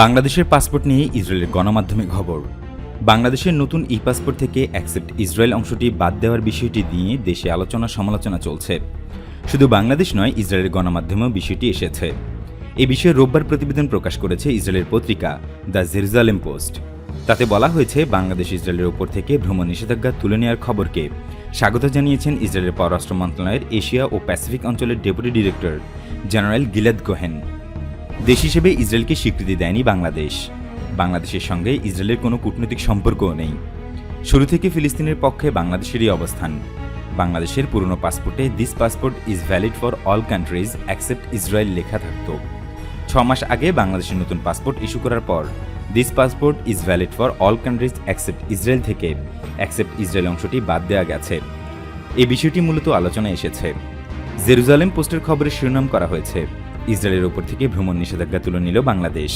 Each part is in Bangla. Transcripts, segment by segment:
বাংলাদেশের পাসপোর্ট নিয়ে ইসরায়েলের গণমাধ্যমে খবর। বাংলাদেশের নতুন ই পাসপোর্ট থেকে অ্যাকসেপ্ট ইসরায়েল অংশটি বাদ দেওয়ার বিষয়টি নিয়ে দেশে আলোচনা সমালোচনা চলছে। শুধু বাংলাদেশ নয়, ইসরায়েলের গণমাধ্যমেও বিষয়টি এসেছে। এ বিষয়ে রোববার প্রতিবেদন প্রকাশ করেছে ইসরায়েলের পত্রিকা দ্য জেরুজালেম পোস্ট। তাতে বলা হয়েছে, বাংলাদেশ ইসরায়েলের ওপর থেকে ভ্রমণ নিষেধাজ্ঞা তুলে নেওয়ার খবরকে স্বাগত জানিয়েছেন ইসরায়েলের পররাষ্ট্র মন্ত্রণালয়ের এশিয়া ও প্যাসিফিক অঞ্চলের deputy director general Gilad Cohen দেশ হিসেবে ইসরায়েলকে স্বীকৃতি দেয়নি বাংলাদেশ। বাংলাদেশের সঙ্গে ইসরায়েলের কোনো কূটনৈতিক সম্পর্কও নেই। শুরু থেকে ফিলিস্তিনের পক্ষে বাংলাদেশেরই অবস্থান। বাংলাদেশের পুরনো পাসপোর্টে this passport is valid for all countries accept Israel লেখা থাকত। ছ মাস আগে বাংলাদেশের নতুন পাসপোর্ট ইস্যু করার পর this passport is valid for all countries accept Israel থেকে অ্যাকসেপ্ট ইসরায়েল অংশটি বাদ দেওয়া গেছে। এই বিষয়টি মূলত আলোচনায় এসেছে। জেরুজালেম পোস্টের খবরে শিরোনাম করা হয়েছে। ইসরায়েলের ওপর থেকে ভ্রমণ নিষেধাজ্ঞা তুলে নিল বাংলাদেশ।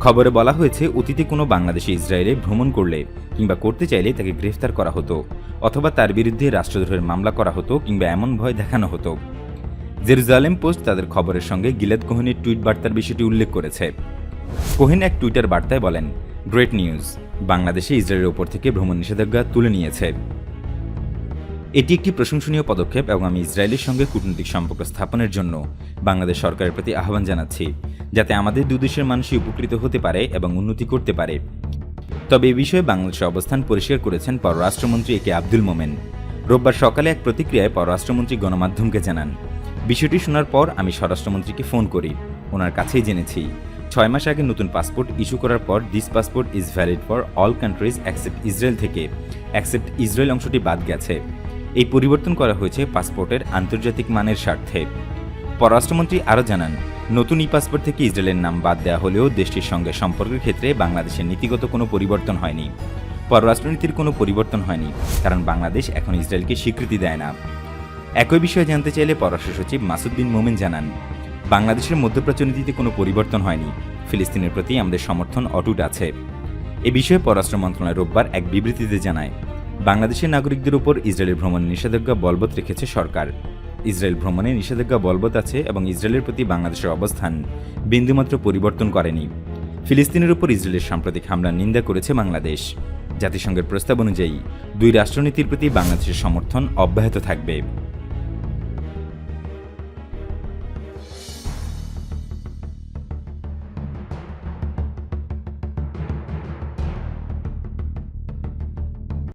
খবরে বলা হয়েছে, অতীতে কোনো বাংলাদেশি ইসরায়েলে ভ্রমণ করলে কিংবা করতে চাইলে তাকে গ্রেফতার করা হতো, অথবা তার বিরুদ্ধে রাষ্ট্রদ্রোহের মামলা করা হতো কিংবা এমন ভয় দেখানো হতো। জেরুজালেম পোস্ট তাদের খবরের সঙ্গে গিলাদ কোহেনের টুইট বার্তার বিষয়টি উল্লেখ করেছে। কোহেন এক টুইটার বার্তায় বলেন, গ্রেট নিউজ, বাংলাদেশে ইসরায়েলের ওপর থেকে ভ্রমণ নিষেধাজ্ঞা তুলে নিয়েছে। এটি একটি প্রশংসনীয় পদক্ষেপ এবং আমি ইসরায়েলের সঙ্গে কূটনৈতিক সম্পর্ক স্থাপনের জন্য বাংলাদেশ সরকারের প্রতি আহ্বান জানাচ্ছি, যাতে আমাদের দুদেশের মানুষই উপকৃত হতে পারে এবং উন্নতি করতে পারে। তবে এ বিষয়ে বাংলাদেশের অবস্থান পরিষ্কার করেছেন পররাষ্ট্রমন্ত্রী এ কে আব্দুল মোমেন। রোববার সকালে এক প্রতিক্রিয়ায় পররাষ্ট্রমন্ত্রী গণমাধ্যমকে জানান, বিষয়টি শোনার পর আমি স্বরাষ্ট্রমন্ত্রীকে ফোন করি। ওনার কাছেই জেনেছি, ছয় মাস আগে নতুন পাসপোর্ট ইস্যু করার পর this passport is valid for all countries accept Israel থেকে। অ্যাকসেপ্ট ইসরায়েল অংশটি বাদ গেছে। এই পরিবর্তন করা হয়েছে পাসপোর্টের আন্তর্জাতিক মানের স্বার্থে। পররাষ্ট্রমন্ত্রী আরও জানান, নতুন ই পাসপোর্ট থেকে ইসরায়েলের নাম বাদ দেওয়া হলেও দেশটির সঙ্গে সম্পর্কের ক্ষেত্রে বাংলাদেশের নীতিগত কোনো পরিবর্তন হয়নি। পররাষ্ট্রনীতির কোনো পরিবর্তন হয়নি, কারণ বাংলাদেশ এখন ইসরায়েলকে স্বীকৃতি দেয় না। একই বিষয়ে জানতে চাইলে পররাষ্ট্র সচিব মাসুদ্দিন মোমেন জানান, বাংলাদেশের মধ্যপ্রাচ্য নীতিতে কোনো পরিবর্তন হয়নি, ফিলিস্তিনের প্রতি আমাদের সমর্থন অটুট আছে। এ বিষয়ে পররাষ্ট্র মন্ত্রণালয় রোববার এক বিবৃতিতে জানায় বাংলাদেশের নাগরিকদের উপর ইসরায়েলের ভ্রমণে নিষেধাজ্ঞা বলবৎ রেখেছে সরকার। ইসরায়েল ভ্রমণে নিষেধাজ্ঞা বলবৎ আছে এবং ইসরায়েলের প্রতি বাংলাদেশের অবস্থান বিন্দুমাত্র পরিবর্তন করেনি। ফিলিস্তিনের উপর ইসরায়েলের সাম্প্রতিক হামলার নিন্দা করেছে বাংলাদেশ। জাতিসংঘের প্রস্তাব অনুযায়ী দুই রাষ্ট্রনীতির প্রতি বাংলাদেশের সমর্থন অব্যাহত থাকবে।